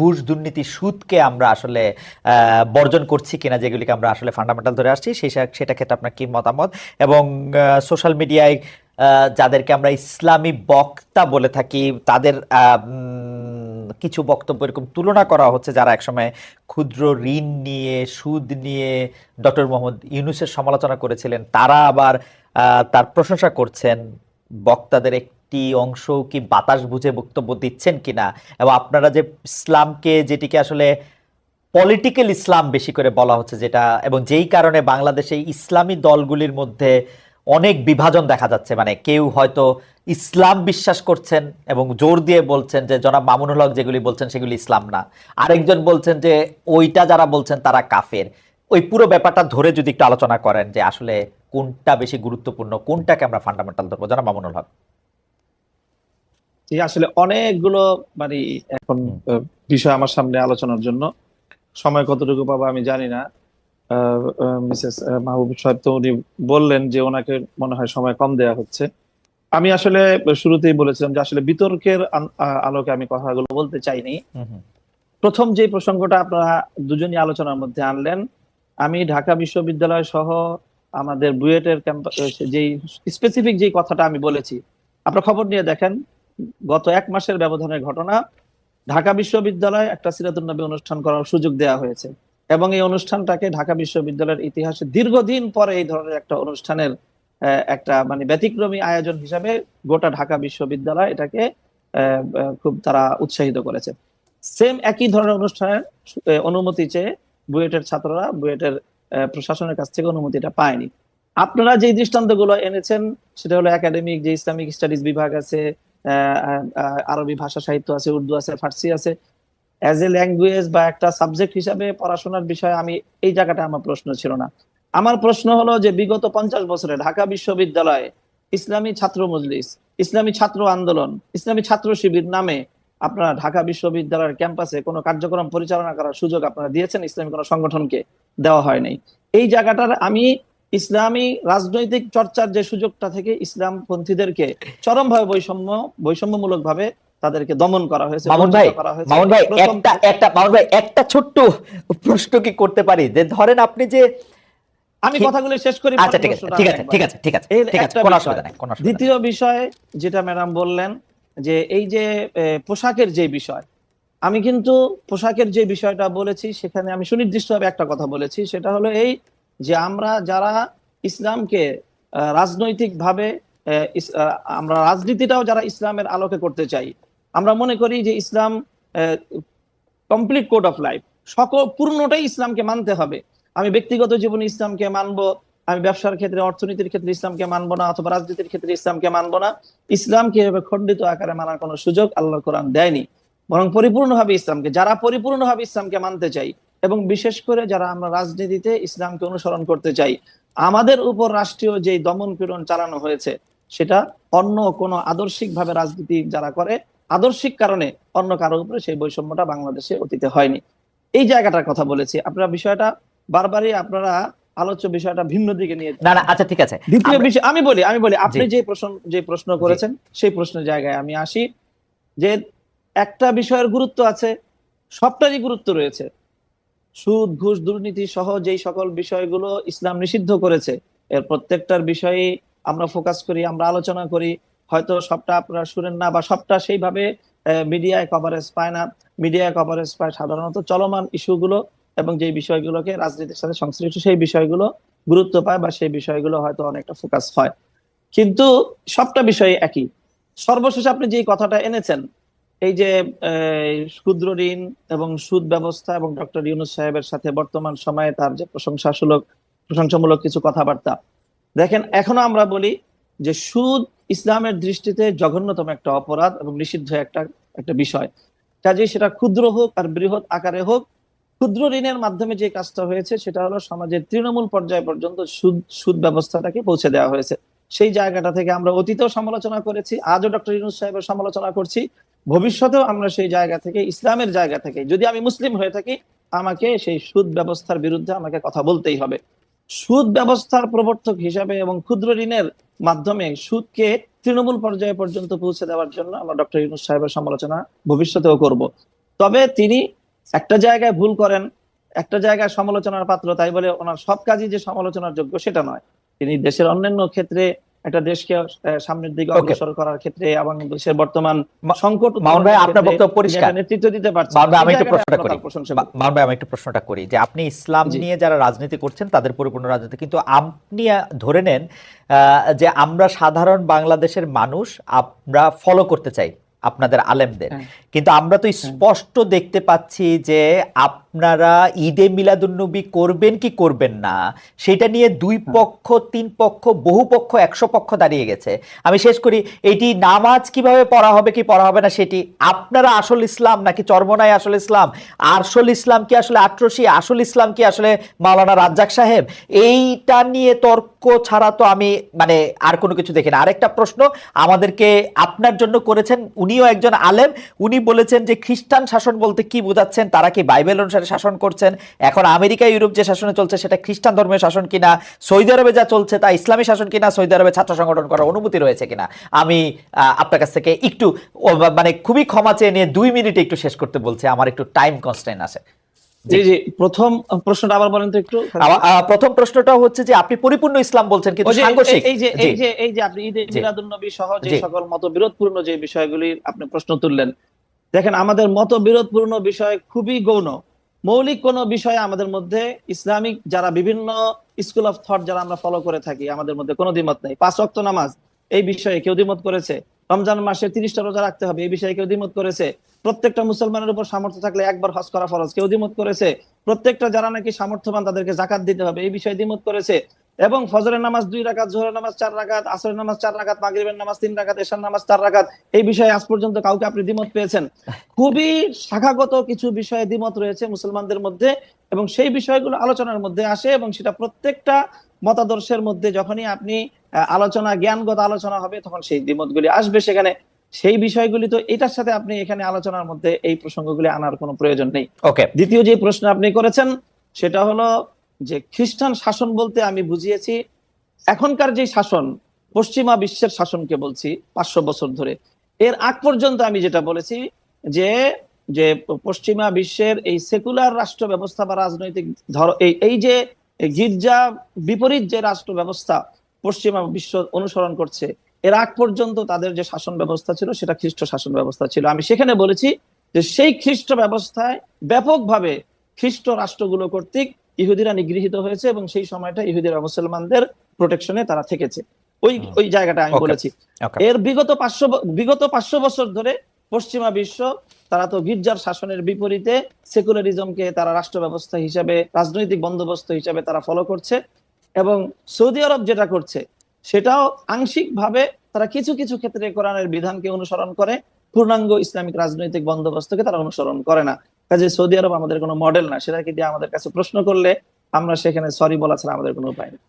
ঘুষ দুর্নীতি সুদকে আমরা আসলে বর্জন করছি কিনা, যেগুলিকে আমরা আসলে ফান্ডামেন্টাল ধরে আসছি, সেই সেটা ক্ষেত্রে আপনার কি মতামত? এবং সোশ্যাল মিডিয়ায় যাদেরকে আমরা ইসলামী বক্তা বলে থাকি, তাদের কিছু বক্তব্য এরকম তুলনা করা হচ্ছে, যারা একসময় ক্ষুদ্র ঋণ নিয়ে, সুদ নিয়ে ডক্টর মোহাম্মদ ইউনুসের সমালোচনা করেছিলেন, তারা আবার তার প্রশংসা করছেন বক্তাদের একটি অংশ কি বাতাস বুঝে বক্তব্য দিচ্ছেন কিনা? এবং আপনারা যে ইসলামকে, যেটিকে আসলে পলিটিক্যাল ইসলাম বেশি করে বলা হচ্ছে যেটা, এবং যেই কারণে বাংলাদেশে ইসলামী দলগুলির মধ্যে অনেক বিভাজন দেখা যাচ্ছে। মানে কেউ হয়তো ইসলাম বিশ্বাস করছেন এবং জোর দিয়ে বলছেন যে, জনাব মামুনুল হক যেগুলি বলছেন সেগুলি ইসলাম না। আরেকজন বলছেন যে, ওইটা যারা বলছেন তারা কাফের। ওই পুরো ব্যাপারটা ধরে যদি একটু আলোচনা করেন যে, আসলে কোনটা বেশি গুরুত্বপূর্ণ, কোনটাকে আমরা ফান্ডামেন্টাল ধরবো? জনাব মামুনুল হক। জি, আসলে অনেকগুলো মানে এখন বিষয় আমার সামনে আলোচনার জন্য। সময় কতটুকু পাবো আমি জানি না। মিসেস মাহবুব সাহেব তো উনি বললেন যে ওনাকে মনে হয় সময় কম দেয়া হচ্ছে। আমি আসলে শুরুতেই বলেছিলাম যে আসলে বিতর্কের আলোকে আমি কথাগুলো বলতে চাইনি। প্রথম যে প্রসঙ্গটা আপনারা দুজনই আলোচনার মধ্যে আনলেন আমি ঢাকা বিশ্ববিদ্যালয় সহ আমাদের বুয়েটের ক্যাম্পাস যেই স্পেসিফিক যেই কথাটা আমি বলেছি আপনারা খবর নিয়ে দেখেন। গত এক মাসের ব্যবধানের ঘটনা, ঢাকা বিশ্ববিদ্যালয় একটা সিরাতুল নবী অনুষ্ঠান করার সুযোগ দেওয়া হয়েছে এবং এই অনুষ্ঠানটাকে ঢাকা বিশ্ববিদ্যালয়ের ইতিহাসে দীর্ঘদিন পরে এই ধরনের একটা অনুষ্ঠানের একটা মানে ব্যতিক্রমী আয়োজন হিসাবে গোটা ঢাকা বিশ্ববিদ্যালয় এটাকে খুব তারা উৎসাহিত করেছে। সেম একই ধরনের অনুষ্ঠানের অনুমতি চেয়ে বুয়েটের ছাত্ররা বুয়েটের প্রশাসনের কাছ থেকে অনুমতিটা পায়নি। আপনারা যে দৃষ্টান্তগুলো এনেছেন, সেটা হলো একাডেমিক যে ইসলামিক স্টাডিজ বিভাগ আছে আরবি ভাষা সাহিত্য আছে, উর্দু আছে, ফার্সি আছে। অ্যাজ এ ল্যাঙ্গুয়েজ বা একটা সাবজেক্ট হিসাবে পড়াশোনার বিষয়ে আমি এই জায়গাটা আমার প্রশ্ন ছিল না। আমার প্রশ্ন হলো যে বিগত পঞ্চাশ বছরে ঢাকা বিশ্ববিদ্যালয়ে ইসলামী ছাত্র মজলিস, ইসলামী ছাত্র আন্দোলন, ইসলামী ছাত্র শিবির নামে আপনারা ঢাকা বিশ্ববিদ্যালয়ের ক্যাম্পাসে কোনো কার্যক্রম পরিচালনা করার সুযোগ আপনারা দিয়েছেন? ইসলামী কোনো সংগঠনকে দেওয়া হয় নাই এই জায়গাটার আমি ইসলামী রাজনৈতিক চর্চার যে সুযোগটা থেকে ইসলাম পন্থীদেরকে চরমভাবে বৈষম্য বৈষম্যমূলক ভাবে তাদেরকে দমন করা হয়েছে মামুন ভাই। মামুন ভাই একটা একটা মামুন ভাই একটা ছোট্ট প্রশ্ন কি করতে পারি? যে ধরেন আপনি যে আমি কথাগুলো শেষ করি আচ্ছা ঠিক আছে ঠিক আছে ঠিক আছে ঠিক আছে ঠিক আছে কোনো অসুবিধা নাই কোনো দ্বিতীয় বিষয় যেটা ম্যাডাম বললেন যে এই যে পোশাকের যে বিষয় আমি কিন্তু পোশাকের যে বিষয়টা বলেছি সেখানে আমি সুনির্দিষ্টভাবে একটা কথা বলেছি সেটা হলো এই যে আমরা যারা ইসলামকে রাজনৈতিক ভাবে আমরা রাজনীতিটাও যারা ইসলামের আলোকে করতে চাই, আমরা মনে করি যে Islam complete code of life সকল পূর্ণটাই ইসলামকে মানতে হবে। আমি ব্যক্তিগত জীবনে ইসলামকে মানবো, আমি ব্যবসার ক্ষেত্রে, অর্থনীতির ক্ষেত্রে ইসলামকে মানবো না, অথবা রাজনীতির ক্ষেত্রে ইসলামকে মানবো না, ইসলামকে এভাবে খণ্ডিত আকারে মানার কোনো সুযোগ আল্লাহ কোরআন দেয়নি। বরং পরিপূর্ণভাবে ইসলামকে, যারা পরিপূর্ণভাবে ইসলামকে মানতে চাই এবং বিশেষ করে যারা আমরা রাজনীতিতে ইসলামকে অনুসরণ করতে চাই আমাদের উপর রাষ্ট্রীয় যে দমন পীড়ন চালানো হয়েছে সেটা অন্য কোনো আদর্শিক ভাবে রাজনীতি যারা করে আদর্শিক কারণে অন্য কারও উপরে সেই বৈষম্যটা বাংলাদেশে অতীতে হয়নি। এই জায়গাটার কথা বলেছি। আপনারা বিষয়টা বারবারই আপনারা আলোচ্য বিষয়টা ভিন্ন দিকে নিয়ে না না আচ্ছা ঠিক আছে। দ্বিতীয় বিষয় আমি বলি আমি বলি আপনি। যে প্রশ্ন যে প্রশ্ন করেছেন সেই প্রশ্নের জায়গায় আমি আসি যে একটা বিষয়ের গুরুত্ব আছে সবটারই গুরুত্ব রয়েছে। সুদ, ঘুষ, দুর্নীতি সহ যেই সকল বিষয়গুলো ইসলাম নিষিদ্ধ করেছে, এর প্রত্যেকটার বিষয়ে আমরা ফোকাস করি, আমরা আলোচনা করি। হয়তো সবটা আপনারা শুনেন না বা সবটা সেইভাবে মিডিয়ায় কভারেজ পায় না। মিডিয়ায় কভারেজ পায় সাধারণত চলমান ইস্যুগুলো এবং যে বিষয়গুলোকে রাজনীতির সাথে সংশ্লিষ্ট সেই বিষয়গুলো গুরুত্ব পায় বা সেই বিষয়গুলো হয়তো অনেকটা ফোকাস হয়। কিন্তু সবটা বিষয় একই। সর্বশেষ আপনি যে কথাটা এনেছেন এই যে ক্ষুদ্র ঋণ এবং সুদ ব্যবস্থা এবং ডক্টর ইউনুস সাহেবের সাথে বর্তমান সময়ে তার যে প্রশংসাসূলক প্রশংসামূলক কিছু কথাবার্তা। দেখেন, এখনও আমরা বলি যে সুদ ইসলামের দৃষ্টিতে জঘন্যতম একটা অপরাধ এবং নিষিদ্ধ একটা একটা বিষয়। কাজে সেটা ক্ষুদ্র হোক আর বৃহৎ আকারে হোক, ক্ষুদ্র ঋণের মাধ্যমে যে কাজটা হয়েছে সেটা হলো সমাজের তৃণমূল পর্যায় পর্যন্ত সুদ সুদ ব্যবস্থাটাকে পৌঁছে দেওয়া হয়েছে। সেই জায়গাটা থেকে আমরা অতীতেও সমালোচনা করেছি, আজও ডক্টর ইউনুস সাহেবের সমালোচনা করছি। ভবিষ্যতেও আমরা সেই জায়গা থেকে, ইসলামের জায়গা থেকে, যদি আমি মুসলিম হয়ে থাকি, আমাকে সেই সুদ ব্যবস্থার বিরুদ্ধে আমাকে কথা বলতেই হবে। সুদ ব্যবস্থার প্রবর্তক হিসাবে এবং ক্ষুদ্র ঋণের মাধ্যমে সুদকে তৃণমূল পর্যায়ে পর্যন্ত পৌঁছে দেওয়ার জন্য আমরা ডক্টর ইউনুস সাহেবের সমালোচনা ভবিষ্যতেও করব। তবে তিনি একটা জায়গায় ভুল করেন, একটা জায়গায় সমালোচনার পাত্র, তাই বলে ওনার সব কাজই যে সমালোচনার যোগ্য সেটা নয়। তিনি দেশের অন্যান্য ক্ষেত্রে একটা দেশকে সামনের দিকে অগ্রসর করার ক্ষেত্রে এবং দেশের বর্তমান সংকট মামুন ভাই, আপনার বক্তব্য পরিষ্কার। নেতৃত্ব দিতে পারছেন মামুন ভাই, আমি একটু প্রশ্নটা করি। তার প্রশংসা মা- মামুন ভাই আমি একটু প্রশ্নটা করি যে আপনি ইসলাম নিয়ে যারা রাজনীতি করছেন তাদের পরিপূর্ণ রাজনীতি। কিন্তু আপনি ধরে নেন আহ, যে আমরা সাধারণ বাংলাদেশের মানুষ আমরা ফলো করতে চাই আপনাদের আলেমদের। হ্যাঁ। কিন্তু আমরা তো স্পষ্ট দেখতে পাচ্ছি যে আপনারা ঈদে মিলাদুন্নবী করবেন কি করবেন না সেটা নিয়ে দুই পক্ষ তিন পক্ষ বহু পক্ষ একশো পক্ষ দাঁড়িয়ে গেছে। আমি শেষ করি এটি নামাজ কীভাবে পড়া হবে কি পড়া হবে না সেটি আপনারা আসল ইসলাম নাকি চর্মনায় আসল ইসলাম? আসল ইসলাম কি আসলে আট্রসি? আসল ইসলাম কি আসলে মাওলানা রাজ্জাক সাহেব? এইটা নিয়ে তর্ক ছাড়া তো আমি মানে আর কোনো কিছু দেখি না। আরেকটা প্রশ্ন আমাদেরকে আপনার জন্য করেছেন উনিও একজন আলেম উনি বলেছেন যে খ্রিস্টান শাসন বলতে কি বোঝাচ্ছেন তারা কি বাইবেল অনুসারে শাসন করছেন। এখন আমেরিকা ইউরোপ যে শাসনে চলছে সেটা খ্রিস্টান ধর্মের শাসন কিনা সৌদি আরবে যা চলছে তা ইসলামী শাসন কিনা সৌদি আরবে ছাত্র সংগঠন করার অনুমতি রয়েছে কিনা আমি আপনার কাছ থেকে একটু মানে খুবই ক্ষমা চেয়ে নিয়ে দুই মিনিটে একটু শেষ করতে বলছি আমার একটু টাইম কনস্ট্যান্ট আছে। জি জি প্রথম প্রশ্নটা আবার বলেন তো একটু। প্রথম প্রশ্নটা হচ্ছে যে আপনি পরিপূর্ণ ইসলাম বলছেন কিন্তু সাংঘর্ষিক। এই যে এই যে এই যে আপনি ঈদে মিলাদুন্নবী সহ যে সকল মতবিরোধপূর্ণ যে বিষয়গুলির আপনি প্রশ্ন তুললেন দেখেন আমাদের মতবিরোধপূর্ণ বিষয় খুবই গৌণ। মৌলিক কোন বিষয়ে আমাদের মধ্যে ইসলামিক যারা বিভিন্ন স্কুল অফ থট যারা আমরা ফলো করে থাকি, আমাদের মধ্যে কোনো দ্বিমত নেই। পাঁচ অক্ত নামাজ, এই বিষয়ে কেউ দ্বিমত করেছে? রমজান মাসে তিরিশটা রোজা রাখতে হবে, এই বিষয়ে কেউ দ্বিমত করেছে? প্রত্যেকটা মুসলমানের উপর সামর্থ্য থাকলে একবার হজ করা ফরজ, কেউ দ্বিমত করেছে? প্রত্যেকটা যারা নাকি সামর্থ্যবান তাদেরকে জাকাত দিতে হবে, এই বিষয়ে দ্বিমত করেছে? এবং ফজরের নামাজ দুই রাকাত জোহরের নামাজ চার রাকাত আসরের নামাজ চার রাকাত মাগরিবের নামাজ তিন রাকাত এশার নামাজ চার রাকাত। এই বিষয়ে আজ পর্যন্ত কাউকে আপনি দ্বিমত পেয়েছেন। খুবই শাখাগত কিছু বিষয়ে দ্বিমত রয়েছে মুসলমানদের মধ্যে এবং সেই বিষয়গুলো আলোচনার মধ্যে আসে এবং সেটা প্রত্যেকটা মতাদর্শের মধ্যে যখনই আপনি আলোচনা জ্ঞানগত আলোচনা হবে তখন সেই দ্বিমতগুলি আসবে সেখানে। সেই বিষয়গুলি তো এটার সাথে আপনি এখানে আলোচনার মধ্যে এই প্রসঙ্গগুলি আনার কোনো প্রয়োজন নেই। ওকে দ্বিতীয় যে প্রশ্ন আপনি করেছেন সেটা হলো যে খ্রিস্টান শাসন বলতে আমি বুঝিয়েছি, এখনকার যে শাসন, পশ্চিমা বিশ্বের শাসনকে বলছি, পাঁচশো বছর ধরে, এর আগ পর্যন্ত আমি যেটা বলেছি যে যে পশ্চিমা বিশ্বের এই সেকুলার রাষ্ট্র ব্যবস্থা বা রাজনৈতিক ধর, এই এই যে গির্জা বিপরীত যে রাষ্ট্র ব্যবস্থা পশ্চিমা বিশ্ব অনুসরণ করছে, এর আগ পর্যন্ত তাদের যে শাসন ব্যবস্থা ছিল সেটা খ্রিস্ট শাসন ব্যবস্থা ছিল। আমি সেখানে বলেছি যে সেই খ্রিস্ট ব্যবস্থায় ব্যাপকভাবে খ্রিস্ট রাষ্ট্রগুলো কর্তৃক ইহুদিরা নিগৃহীত হয়েছে এবং সেই সময়টা ইহুদিরা মুসলমানদের প্রোটেকশনে তারা থেকেছে। ওই ওই জায়গাটা আমি বলেছি। এর বিগত পাঁচশো বিগত পাঁচশো বছর ধরে পশ্চিমা বিশ্ব তারা তো গির্জার শাসনের বিপরীতে সেকুলারিজমকে তারা রাষ্ট্র ব্যবস্থা হিসাবে রাজনৈতিক বন্দোবস্ত হিসাবে তারা ফলো করছে এবং সৌদি আরব যেটা করছে সেটাও আংশিকভাবে তারা কিছু কিছু ক্ষেত্রে কোরআনের বিধানকে অনুসরণ করে পূর্ণাঙ্গ ইসলামিক রাজনৈতিক বন্দোবস্তকে তারা অনুসরণ করে না। কাজে সৌদি আরব আমাদের কোনো মডেল না। সেটাকে দিয়ে আমাদের কাছে প্রশ্ন করলে আমরা সেখানে সরি বলা ছাড়া আমাদের কোনো উপায় নেই।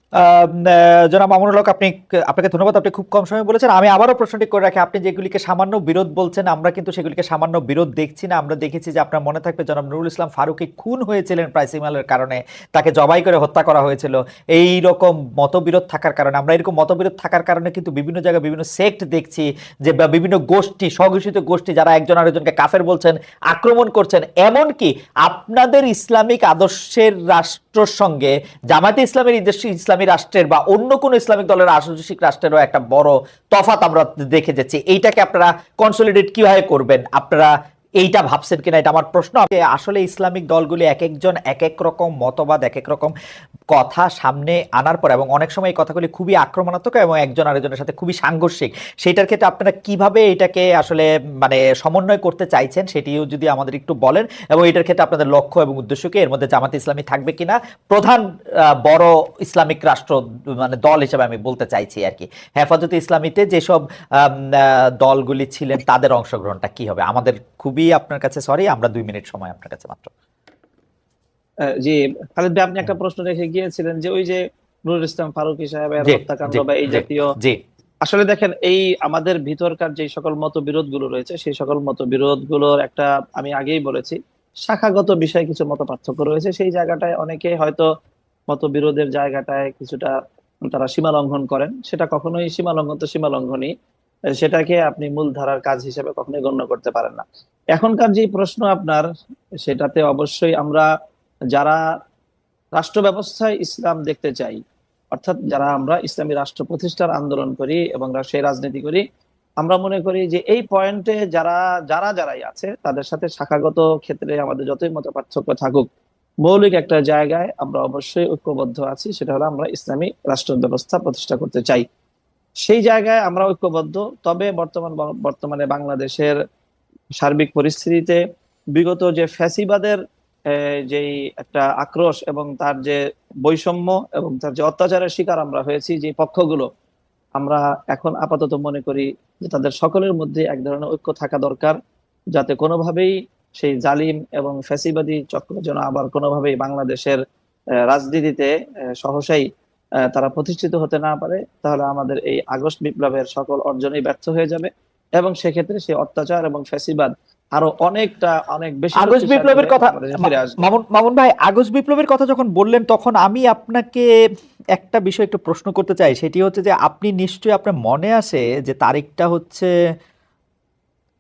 জনাব মামুনুল হক, আপনি, আপনাকে ধন্যবাদ, আপনি খুব কম সময় বলেছেন। আমি আবারও প্রশ্নটি করে রাখি, আপনি যেগুলিকে সামান্য বিরোধ বলছেন, আমরা কিন্তু সেগুলিকে সামান্য বিরোধ দেখছি না। আমরা দেখেছি যে আপনার মনে থাকবে জনাব নুরুল ইসলাম ফারুকি খুন হয়েছিলেন প্রাইসিমালের কারণে। তাকে জবাই করে হত্যা করা হয়েছিল। এই রকম মতবিরোধ থাকার কারণে, আমরা এরকম মতবিরোধ থাকার কারণে কিন্তু বিভিন্ন জায়গায় বিভিন্ন সেক্ট দেখছি যে বিভিন্ন গোষ্ঠী, স্বঘোষিত গোষ্ঠী যারা একজন আরেকজনকে কাফের বলছেন, আক্রমণ করছেন। এমনকি আপনাদের ইসলামিক আদর্শের সঙ্গে জামাতে ইসলামের ইসলামী রাষ্ট্রের বা অন্য কোনো ইসলামিক দলের আদর্শিক রাষ্ট্রেরও একটা বড় তফাত আমরা দেখে যাচ্ছি। এইটাকে আপনারা কনসলিডেট কীভাবে করবেন? আপনারা এইটা ভাবছেন কিনা এটা আমার প্রশ্ন। আসলে ইসলামিক দলগুলি এক একজন এক এক রকম মতবাদ এক এক রকম কথা সামনে আনার পর এবং অনেক সময় এই কথাগুলি খুবই আক্রমণাত্মক এবং একজন আরেকজনের সাথে খুবই সাংঘর্ষিক, সেটার ক্ষেত্রে আপনারা কীভাবে এটাকে আসলে মানে সমন্বয় করতে চাইছেন সেটিও যদি আমাদের একটু বলেন এবং এটার ক্ষেত্রে আপনাদের লক্ষ্য এবং উদ্দেশ্য কি? এর মধ্যে জামাত ইসলামী থাকবে কিনা? প্রধান বড় ইসলামিক রাষ্ট্র মানে দল হিসেবে আমি বলতে চাইছি আর কি। হেফাজতে ইসলামীতে যেসব দলগুলি ছিলেন তাদের অংশগ্রহণটা কি হবে? আমাদের খুবই আপনার কাছে সরি আমরা দুই মিনিট সময় আপনার কাছে মাত্র। জি খালিদ ভাই আপনি একটা প্রশ্ন রেখে গিয়েছিলেন যে ওই যে নুরুল ইসলাম ফারুকী সাহেবের হত্যাকাণ্ড বা এই জাতীয় জি। আসলে দেখেন এই আমাদের ভিতরকার যে সকল মতবিরোধগুলো রয়েছে সেই সকল মতবিরোধগুলোর একটা আমি আগেই বলেছি শাখাগত বিষয়ে কিছু মত পার্থক্য রয়েছে। সেই জায়গাটায় অনেকে হয়তো মতবিরোধের জায়গাটায় কিছুটা তারা সীমা লঙ্ঘন করেন। সেটা কখনোই সীমা লঙ্ঘন তো সীমা লঙ্ঘনই সেটাকে আপনি মূলধারার কাজ হিসেবে কখনোই গণ্য করতে পারেন না। এখনকার যে প্রশ্ন আপনার, সেটাতে অবশ্যই আমরা যারা রাষ্ট্র ব্যবস্থায় ইসলাম দেখতে চাই, অর্থাৎ যারা আমরা ইসলামী রাষ্ট্র প্রতিষ্ঠার আন্দোলন করি এবং সেই রাজনীতি করি, আমরা মনে করি যে এই পয়েন্টে যারা যারা, যারাই আছে, তাদের সাথে শাখাগত ক্ষেত্রে আমাদের যতই মত পার্থক্য থাকুক, মৌলিক একটা জায়গায় আমরা অবশ্যই ঐক্যবদ্ধ আছি, সেটা হলো আমরা ইসলামী রাষ্ট্র ব্যবস্থা প্রতিষ্ঠা করতে চাই। সেই জায়গায় আমরা ঐক্যবদ্ধ। তবে বর্তমান বর্তমানে বাংলাদেশের সার্বিক পরিস্থিতিতে বিগত যে ফ্যাসিবাদের যেই একটা আক্রোশ এবং তার যে বৈষম্য এবং তার যে অত্যাচারের শিকার আমরা হয়েছি, যে পক্ষগুলো, আমরা এখন আপাতত মনে করি যে তাদের সকলের মধ্যে এক ধরনের ঐক্য থাকা দরকার, যাতে কোনোভাবেই সেই জালিম এবং ফ্যাসিবাদী চক্র যেন আবার কোনোভাবেই বাংলাদেশের রাজনীতিতে সহসাই তারা প্রতিষ্ঠিত হতে না পারে তাহলে আমাদের এই আগস্ট বিপ্লবের সকল অর্জনই ব্যর্থ হয়ে যাবে। এবং সেক্ষেত্রে সেই অত্যাচার এবং ফ্যাসিবাদ আরও অনেকটা অনেক বেশি আগস্ট বিপ্লবের কথা মামুন মামুন ভাই আগস্ট বিপ্লবের কথা যখন বললেন তখন আমি আপনাকে একটা বিষয় একটু প্রশ্ন করতে চাই। সেটি হচ্ছে যে আপনি নিশ্চয়ই আপনার মনে আছে যে তারিখটা হচ্ছে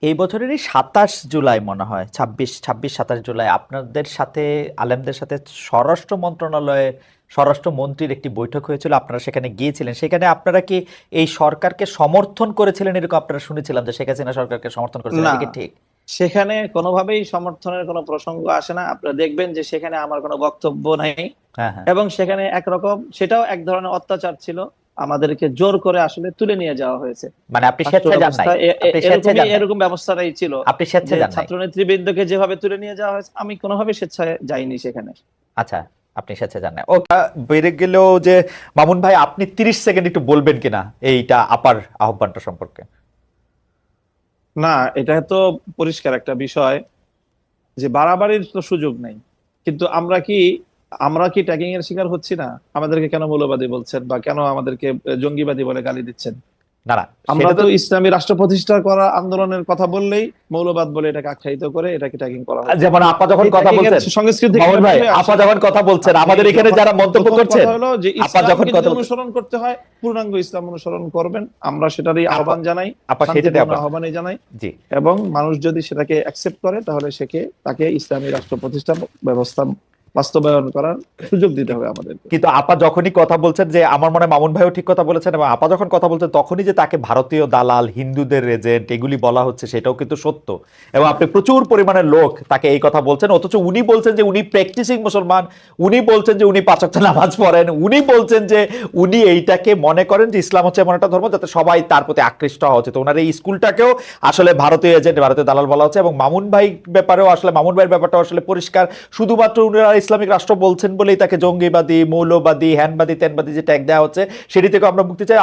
এই বছরেরই সাতাশ জুলাই মনে হয় ছাব্বিশ ছাব্বিশ সাতাশ জুলাই। আপনাদের সাথে আলেমদের সাথে স্বরাষ্ট্র মন্ত্রণালয়ে স্বরাষ্ট্র মন্ত্রীর একটি বৈঠক হয়েছিল আপনারা সেখানে গিয়েছিলেন। সেখানে আপনারা কি এই সরকারকে সমর্থন করেছিলেন? এরকম আপনারা শুনেছিলাম যে শেখ হাসিনা সরকারকে সমর্থন করেছিলেন। ঠিক? সেখানে কোনোভাবেই সমর্থনের কোনো প্রসঙ্গ আসে না। আপনারা দেখবেন যে সেখানে আমার কোনো বক্তব্য নাই। হ্যাঁ হ্যাঁ। এবং সেখানে একরকম সেটাও এক ধরনের অত্যাচার ছিল। আমাদেরকে জোর করে আসলে তুলে নিয়ে যাওয়া হয়েছে। মানে আপনি স্বেচ্ছায় এরকম ব্যবস্থাটাই ছিল। আপনি স্বেচ্ছায় ছাত্র নেতৃবৃন্দকে যেভাবে তুলে নিয়ে যাওয়া হয়েছে আমি কোনোভাবে স্বেচ্ছায় যাইনি সেখানে। আচ্ছা আপনি যান নাই। ও বেড়ে গেলেও যে মামুন ভাই আপনি তিরিশ সেকেন্ড একটু বলবেন কিনা এইটা আপার আহ্বানটা সম্পর্কে? না এটা তো পরিষ্কার একটা বিষয় যে বাড়াবাড়ির তো সুযোগ নেই। কিন্তু আমরা কি আমরা কি ট্যাগিং এর শিকার হচ্ছি না? আমাদেরকে কেন মৌলবাদী বলছেন বা কেন আমাদেরকে জঙ্গিবাদী বলে গালি দিচ্ছেন? না না আমরা তো ইসলামী রাষ্ট্র প্রতিষ্ঠা করা আন্দোলনের কথা বললেই মৌলবাদ বলে এটাকে আখ্যায়িত করে এটাকে ট্যাগিং করা হয় যেমন আপা যখন কথা বলছেন সংস্কৃতি ভাই আপা যখন কথা বলছেন আমাদের এখানে যারা মন্তব্য করছেন আপা যখন কথা অনুসরণ করতে হয় পূর্ণাঙ্গ ইসলাম অনুসরণ করবেন। আমরা সেটারই আহ্বান জানাই আপা সেটাতে আহ্বানই জানাই। জি। এবং মানুষ যদি সেটাকে অ্যাকসেপ্ট করে তাহলে সেকে তাকে ইসলামী রাষ্ট্র প্রতিষ্ঠা ব্যবস্থা বাস্তবায়ন করার সুযোগ দিতে হবে আমাদের কিন্তু আপা যখনই কথা বলছেন যে, আমার মনে মামুন ভাইও ঠিক কথা বলেছেন এবং আপা যখন কথা বলছেন, তখনই যে তাকে ভারতীয় দালাল, হিন্দুদের রেজেন্ট এগুলি বলা হচ্ছে, সেটাও কিন্তু সত্য। এবং আপনি প্রচুর পরিমাণে লোক তাকে এই কথা বলছেন, অথচ উনি বলছেন যে, উনি প্র্যাকটিসিং মুসলমান, উনি বলছেন যে, উনি পাঁচক্ত নামাজ পড়েন, উনি বলছেন যে, উনি এইটাকে মনে করেন যে, ইসলাম হচ্ছে এমন একটা ধর্ম যাতে সবাই তার প্রতি আকৃষ্ট হওয়া উচিত। ওনার এই স্কুলটাকেও আসলে ভারতীয় এজেন্ট ভারতীয় দালাল বলা হচ্ছে এবং মামুন ভাই ব্যাপারেও আসলে, মামুন ভাইয়ের ব্যাপারটা আসলে পরিষ্কার। শুধুমাত্র উনারা ইসলামিক রাষ্ট্র বলছেন বলেই তাকে জঙ্গিবাদী, মৌলবাদী হ্যানবাদী ত্যানবাদী যে ট্যাগ দেওয়া হচ্ছে, সেটি থেকে আমরা মুক্তি চাই।